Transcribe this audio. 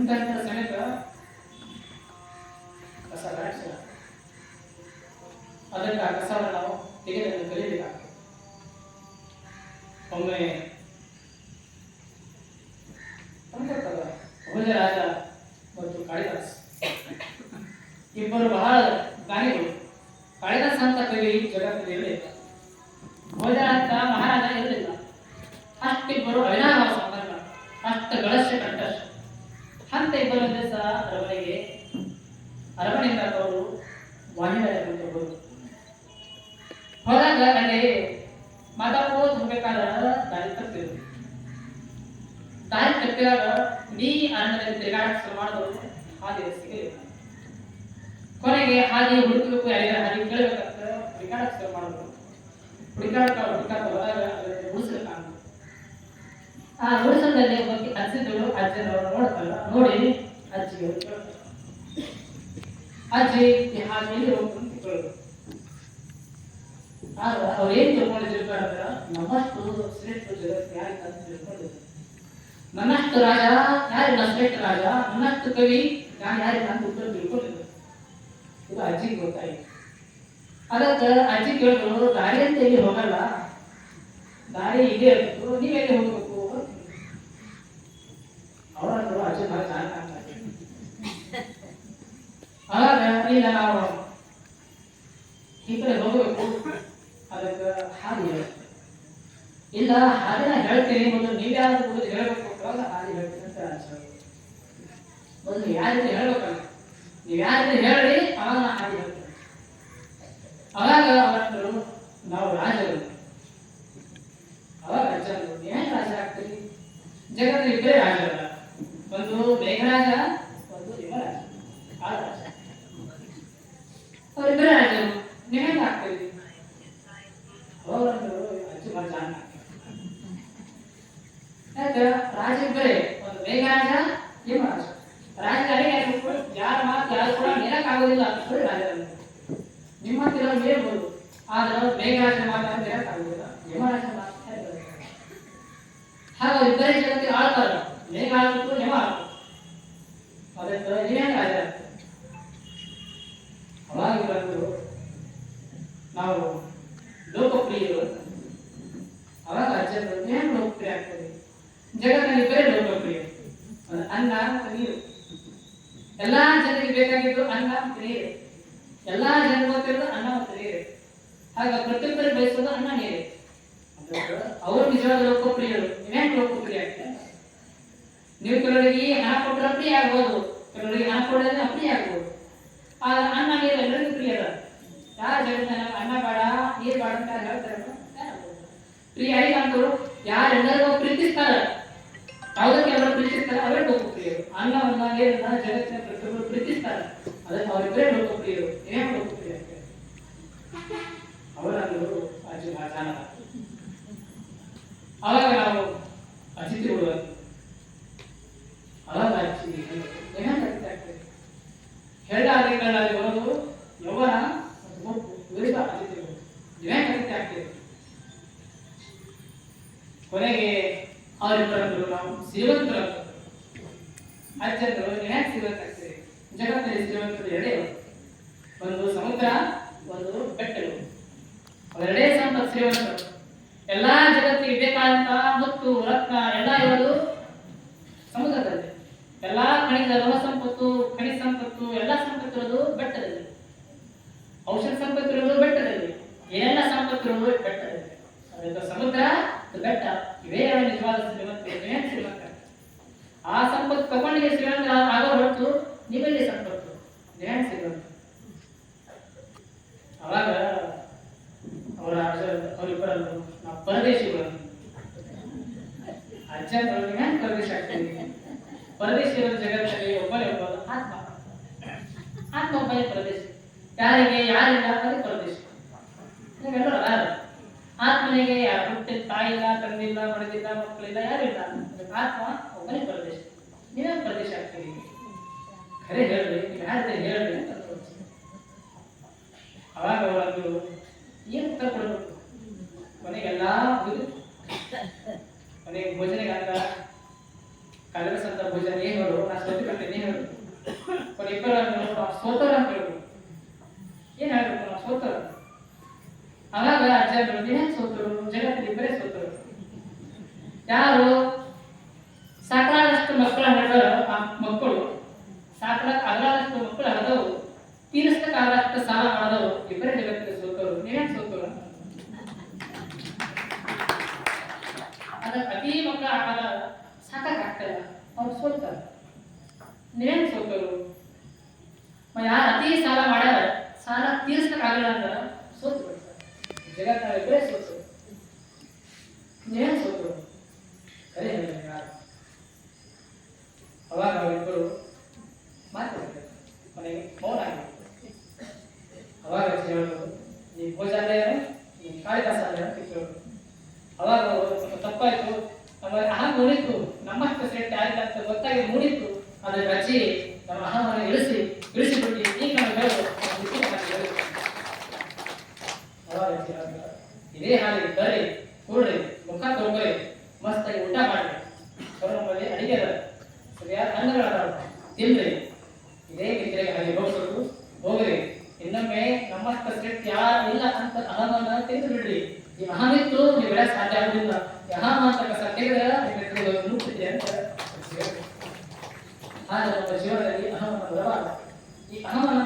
ಇಂಥ ಇಂಥ ಸಮೇತ ಕಸ ರಾಕ್ಷ ಅದಕ್ಕೆ ಆ ಕಸವನ್ನು ನಾವು ತೆಗೆದು ಕಲಿಬೇಕಾಗ್ತದೆ ಒಮ್ಮೆ ಅಂತಿರ್ತದ ಭೋಜರಾಜ ಮತ್ತು ಕಾಳಿದಾಸ್ ಇಬ್ಬರು ಬಹಳ ಜ್ಞಾನಿಗಳು ಕಾಳಿದಾಸ್ ಅಂತ ಕವಿ ಜಗತ್ತಿನಲ್ಲಿ ಇರಲಿಲ್ಲ ಭೋಜನ ಅಂತ ಹೋದಾಗ ಅಲ್ಲಿ ಮಾತಾಡ್ಕೋತ ಹೋಗ್ಬೇಕಾದ್ರೆ ದಾರಿ ತಪ್ಪಿದ್ರು ದಾರಿ ತಪ್ಪಿದಾಗ ನೀ ಅರಣ್ಯದಲ್ಲಿ ತಿರುಗಾಡಕ್ಕೆ ಮಾಡಿದವರು ಹಾದಿ ಸಿಗಲಿಲ್ಲ ಕೊನೆಗೆ ಹಾದಿ ಹುಡುಕಬೇಕು, ಯಾರಿಗಾರ ಹಾದಿ ಕೇಳಬೇಕಂತ ಹುಡುಕಾಡಕ್ಕೆ ಶುರು ಮಾಡಿದ್ರು. ಹುಡುಕಾಡ್ಕ ಹುಡುಕಾಡ್ಕ ಹೋದಾಗ ಉಳಿಸಲು ಆ ಉಳಿಸದಲ್ಲಿ ಹೋಗಿ ಅಜ್ಜಿಗಳು ಅಜ್ಜನವರು ನೋಡ್ತಾರ ನೋಡಿ ಅಜ್ಜಿಗೆ ಅಜ್ಜಿ ಈ ಹಾದಿ ಎಲ್ಲಿ ಹೋಗ್ತಂತ ಕೇಳಿದ್ರು ಆಗ ಅವ್ರು ಏನ್ ತಿಳ್ಕೊಂಡಿದ್ರು ಅಂದ್ರೆ ನಮ್ಮಷ್ಟು ಶ್ರೇಷ್ಠ ಜಗತ್ತು ಯಾರಿಗೆ ಅಂತ ತಿಳ್ಕೊಂಡಿದ್ರು ನನ್ನಷ್ಟು ರಾಜ ಯಾರಿಲ್ಲ ಶ್ರೇಷ್ಠ ರಾಜ, ನನ್ನಷ್ಟು ಕವಿ, ನಾನು ಯಾರಿಲ್ಲ ಅಂತ ಉತ್ತರ ತಿಳ್ಕೊಂಡಿದ್ರು ಇದು ಅಜ್ಜಿಗೆ ಗೊತ್ತಾಯ್ತು. ಅದಕ್ಕೆ ಅಜ್ಜಿ ಕೇಳಿದ್ರು, ದಾರಿ ಅಂತ ಎಲ್ಲಿ ಹೋಗಲ್ಲ? ದಾರಿ ಇದೇ ಇರ್ಬೇಕು. ನೀವೆಲ್ಲಿ ಹೋಗ್ಬೇಕು? ಅವರಂದ್ರು ಅಜ್ಜಿ ಭಾಳ ಚೆನ್ನಾಗಿ ಕಾಣ್ತಾರೆ ಆಗ ಇಲ್ಲ ನಾವು ಈ ಕಡೆ ಹೋಗಬೇಕು ಅದಕ್ಕೆ ಹಾದಿ ಹೇಳುತ್ತೆ ಹಾದಿನ ಹೇಳ್ತೀನಿ, ಮೊದಲು ನೀವ್ಯಾರು ಮೊದಲು ಹೇಳ್ಬೇಕು. ಅವಾಗ ಹಾಗೆ ಹೇಳ್ತೀನಿ ಅಂತ ಮೊದಲು ಯಾರಿಂದ ಹೇಳ್ಬೇಕಲ್ಲ ನೀವು ಯಾರಿಂದ ಹೇಳಿ ಅವಾಗ ಹಾದಿ ಹೇಳ್ತೀನಿ. ಅವಾಗ ಅವರು ನಾವು ರಾಜರು. ಅವಾಗ ರಾಜ್ಯ ಏನ್ ರಾಜ ಆಗ್ತೀರಿ? ಜಗತ್ತಿನ ಇಬ್ಬರೇ ರಾಜರಲ್ಲ ಒಂದು ಮೇಘರಾಜ ಒಂದು ಯಮರಾಜ ಕಾಳರಾಜ ಅವರಿಬ್ಬರೇ ರಾಜರು ನೀವೇನ್ ಆಗ್ತೀರಿ ಅವರಂದ್ರು ಅಜ್ಜಿ ಭಾಳ ಜಾಣ ಯಾಕೆ ರಾಜ ಇಬ್ಬರೇ. ಒಂದು ಮೇಘರಾಜ ಯಮರಾಜ ರಾಜ ಅಡಿಗೆ ಹಾಕ್ಬಿಟ್ಟು ಯಾರ ಮಾತು ಯಾರು ಕೂಡ ನೀರಕ್ಕಾಗೋದಿಲ್ಲ ಅಂತೇಳಿ ರಾಜರನ್ನು ನಿಮ್ಮ ಹತ್ತಿರ ಹೇಳ್ಬೋದು. ಆದ್ರೆ ಮೇಘರಾಜನ ಮಾತು ನೀರಕ್ಕಾಗೋದಿಲ್ಲ ಯಮರಾಜನ ಮಾತು ಹೇಳ್ಬೋದು. ಹಾಗಾಗಿ ಇಬ್ಬರೇ ಜಗತ್ತಿಗೆ ಆಳ್ತಾರ. ಮೇಘ ಆಳ್ಬೇಕು ಯಮ ಆಳ್ಬೇಕು. ಅದಕ್ಕೆ ನೀವೇನು ರಾಜ ನಾವು ಲೋಕಪ್ರಿಯರು ಅಂತ. ಅವಾಗ ಅಜ್ಜರು ಏನು ಲೋಕಪ್ರಿಯ ಆಗ್ತದೆ ಜಗತ್ತಿನಲ್ಲಿ ಬೇರೆ ಲೋಕಪ್ರಿಯ ಒಂದು ಅನ್ನ ನೀರು. ಎಲ್ಲಾ ಜನರಿಗೆ ಬೇಕಾಗಿದ್ದು ಅನ್ನ ನೀರು. ಎಲ್ಲಾ ಜನರು ಗೊತ್ತಿರೋದು ಅನ್ನ ಮತ್ತು ನೀರು. ಹಾಗ ಪ್ರತಿಯೊಬ್ಬರಿಗೆ ಬಯಸೋದು ಅನ್ನ, ನೀರು. ಅವರು ನಿಜವಾದ ಲೋಕಪ್ರಿಯರು. ನೀವೇನು ಲೋಕಪ್ರಿಯ ನೀವು ಕೆಲವರಿಗೆ ಹಣ ಕೊಟ್ಟರೆ ಪ್ರಿಯ ಆಗ್ಬೋದು. ಕೆಲವರಿಗೆ ಹಣ ಕೊಡೋದ್ರೆ ಅಪ್ರಿಯ ಆಗ್ಬೋದು. ಆದ್ರೆ ಅನ್ನ, ನೀರು ಎಲ್ಲರಿಗೂ ಪ್ರಿಯ ಅದ ಯಾರ ಜಗತ್ತಿನ ಅನ್ನ ಬಾಡ, ನೀರು ಬಾಡ ಅಂತ ಹೇಳ್ತಾರೆ? ಪ್ರಿಯ ಅಂತವ್ರು ಯಾರೆಲ್ಲರಿಗೂ ಪ್ರೀತಿಸ್ತಾರ. ಯಾವುದಕ್ಕೆ ಎಲ್ಲರೂ ಪ್ರೀತಿಸ್ತಾರೆ ಅವರೇ ಲೋಕಪ್ರಿಯರು ಅನ್ನವನ್ನ ನೀರನ್ನ ಜಗತ್ತಿನ ಪ್ರತಿಯೊಬ್ಬರು ಪ್ರೀತಿಸ್ತಾರೆ. ಅದಕ್ಕೆ ಅವರಿಬ್ಬರೇ ಲೋಕಪ್ರಿಯರು ಏನೇ ಲೋಕಪ್ರಿಯ ಅವರನ್ನು ಅಜ್ಜಿ ಭಾಷಾನ ಅವಾಗ ನಾವು ಅತಿಥಿಗಳು ಅಂತ. ಅಜ್ಜಿ ಏನೇನು ಆಗ್ತದೆ? ಹೆಳ್ಳಾದಿಗಳಲ್ಲಿ ಬರೋದು ಯೌವನ ವಿರುದ್ಧ ಅತಿಥಿಗಳು ಕೊನೆಗೆ ಅವರಿಬ್ಬರನ್ನು ನಾವು ಶ್ರೀಮಂತರು ಅಜ್ಜಂದರು ಯಾಕೆ ಶ್ರೀಮಂತ ಆಗ್ತದೆ ಜಗತ್ತಿನಲ್ಲಿ ಶ್ರೀಮಂತರು ಎರಡೇ ಒಂದು ಸಮುದ್ರ, ಒಂದು ಬೆಟ್ಟಗಳು. ಅವೆರಡೇ ಸಂಪತ್ತು ಶ್ರೀಮಂತರು. ಎಲ್ಲಾ ಜಗತ್ತಿಗೆ ಬೇಕಾದಂತಹ ಮುತ್ತು, ರತ್ನ ಎಲ್ಲ ಇರೋದು ಸಮುದ್ರದಲ್ಲಿ. ಎಲ್ಲಾ ಖನಿಜ, ಲೋಹ ಸಂಪತ್ತು, ಖನಿಜ ಸಂಪತ್ತು, ಎಲ್ಲಾ ಸಂಪತ್ತು ಇರೋದು ಬೆಟ್ಟದಲ್ಲಿ. ಔಷಧ ಸಂಪತ್ತು ಇರೋದು ಬೆಟ್ಟದಲ್ಲಿ. ಎಲ್ಲ ಸಂಪತ್ತು ಇರೋದು ಬೆಟ್ಟದಲ್ಲಿ? ಅದಕ್ಕೆ ಸಮುದ್ರ ಬೆಟ್ಟ ಇವೇ ನಿಜವಾದ ಶ್ರೀಮಂತ ಶ್ರೀಮಂತ ಆ ಸಂಪತ್ತು ತಗೊಂಡಿಗೆ ಶ್ರೀಮಂತ ಆಗೋ ಹೊರತು ನಿಮಗೆ ಸಂಪತ್ತು. ನೀವೇನು ಶ್ರೀಮಂತ ಅವಾಗ ಅವರ ಅವರಿಬ್ಬರನ್ನು ನಾವು ಪರದೇಶಿಗಳು. ಅಜ್ಜ ನೀವೇನು ಪರದೇಶ ಆಗ್ತೀವಿ ಪರದೇಶಿಗಳ ಜಗತ್ತಲ್ಲಿ ಒಬ್ಬರೇ ಒಬ್ಬ ಆತ್ಮ. ಆತ್ಮ ಒಬ್ಬನೇ ಪರದೇಶಿ. ಯಾರಿಗೆ, ಯಾರಿಲ್ಲ, ಅದೇ ಪರದೇಶಿ. ಎಲ್ಲರೂ ಯಾರು ಆತ್ಮನಿಗೆ ಹುಟ್ಟಿದ ತಾಯಿಲ್ಲ ತಂದಿಲ್ಲ ಮಡದಿಲ್ಲ ಮಕ್ಕಳಿಲ್ಲ ಯಾರು ಇಲ್ಲ ಅದಕ್ಕೆ ಆತ್ಮ ಒಬ್ಬನೇ ಪ್ರದೇಶ. ನೀವೇ ಪ್ರದೇಶ ಆಗ್ತೀರಿ. ಖರೆ ಹೇಳ್ರಿ ಯಾರಿದೆ ಹೇಳ್ರಿ ಅಂತ ಅವಾಗ ಅವರದ್ದು ಏನು ಉತ್ತರ ಕೊಡಬೇಕು? ಕೊನೆಗೆಲ್ಲ ಕೊನೆಗೆ ಭೋಜನೆಗೆ ಅಂದ ಕಳೆದ ಸಂದರ್ಭ ನೀ ಹೇಳು ನಾ ಸೋತು ಬಿಟ್ಟೆ ನೀ ಹೇಳು ಅವ್ರ ಇಬ್ಬರನ್ನು ನಾವು ಸೋತರು ಅಂತ ಹೇಳು ಏನ್ ಹೇಳ್ಬೇಕು ನಾವು ಸೋತರು ಅವಾಗ ಅಜ್ಜ ಹೇಳಿದ್ರು, ನೀವೇನ್ ಸೋತರು ಜಗತ್ತಿನ ಇಬ್ಬರೇ ಸೋತರು. ಯಾರು? ಸಾಕಾದಷ್ಟು ಮಕ್ಕಳ ಹಳೆದ ಆ ಮಕ್ಕಳು ಸಾಕಾಗ ಆಗಲಾದಷ್ಟು ಮಕ್ಕಳು ಹಳದವು ತೀರಿಸಕ್ಕಾಗದಷ್ಟು ಸಾಲ ಮಾಡದವು ಇಬ್ಬರೇ ಜಗತ್ತಿನ ಸೋತರು. ನೀವೇನ್ ಸೋತರು. ಅದಕ್ಕೆ ಅತಿ ಮಕ್ಕಳ ಆಗಲ್ಲ ಸಾಕಾಗ್ತಲ್ಲ ಅವ್ರು ಸೋಲ್ತಾರೆ ನೀವೇನ್ ಸೋತರು. ಯಾರು ಅತಿ ಸಾಲ ಮಾಡ್ಯಾರ ಸಾಲ ತೀರಿಸಕ್ಕಾಗಲ್ಲ ಅಂದ್ರೆ ಸೋತು ಬಿಡ್ತಾರೆ ಜಗತ್ತಿನ ಇಬ್ಬರೇ ಸೋತರು ನೀವೇನ್ ಸೋತರು ಕರೆ ಹೇಳಿದ್ರು ಯಾರು? ಅವಾಗ ಅವರಿಬ್ಬರು ಮಾತಾಡ್ತಾರೆ ಮನೆಗೆ ಮೌನ ಆಗಿತ್ತು ಅವಾಗ ಹೇಳೋದು ನೀ ಭೋಜ ಅಲ್ಲೇ ನೀ ಕಾಳಿದಾಸ ಕೇಳೋದು ಅವಾಗ ತಪ್ಪಾಯ್ತು. ನಮ್ಮ ಅಹಂ ಮೂಡಿತ್ತು ನಮ್ಮಷ್ಟು ಸೆಟ್ ಆಯ್ತು ಅಂತ ಗೊತ್ತಾಗಿ ಮೂಡಿತ್ತು ರಚಿ, ನಮ್ಮ ಅಹಮನ್ನು ಇಳಿಸಿ ಇಳಿಸಿಬಿಟ್ಟು ಈಗ ನಮಗೆ ಹೇಳೋದು ನಮ್ಮ ಬುದ್ಧಿ ನಮಗೆ ಹೇಳೋದು. ಅವಾಗ ರಚಿ ಹೇಳ್ತಾರೆ, ಇದೇ ಹಾಲಿಗೆ ಬರ್ರಿ ಕೂಡ್ರಿ ಮುಖ ತೊಗೊಳ್ರಿ ಮಸ್ತಾಗಿ ಊಟ ಮಾಡ್ರಿ. ನಮ್ಮಲ್ಲಿ ಅಡಿಗೆ ಅದ ಸರಿಯಾದ ಅದಾವ ತಿನ್ರಿ. ಇದೇ ನಿದ್ರೆಗೆ ಹಾಗೆ ಹೋಗ್ಬೇಕು ಹೋಗ್ರಿ. ಇನ್ನೊಮ್ಮೆ ನಮ್ಮ ಸೆಟ್ ಯಾರು ಇಲ್ಲ ಅಂತ ಅಹಮನ್ನ ತಿಂದು ಬಿಡ್ರಿ. ಈ ಅಹಮಿತ್ತು ನೀವು ಬೆಳೆ ಸಾಧ್ಯ ಆಗುದಿಲ್ಲ. ಯಹ ಮಾತಕ ಕಸ ತೆಗೆದ್ರೆ ಅಂತ ಆದ್ರೆ ನಮ್ಮ ಜೀವನದಲ್ಲಿ ಅಹಮನ ಈ ಅಹಮನ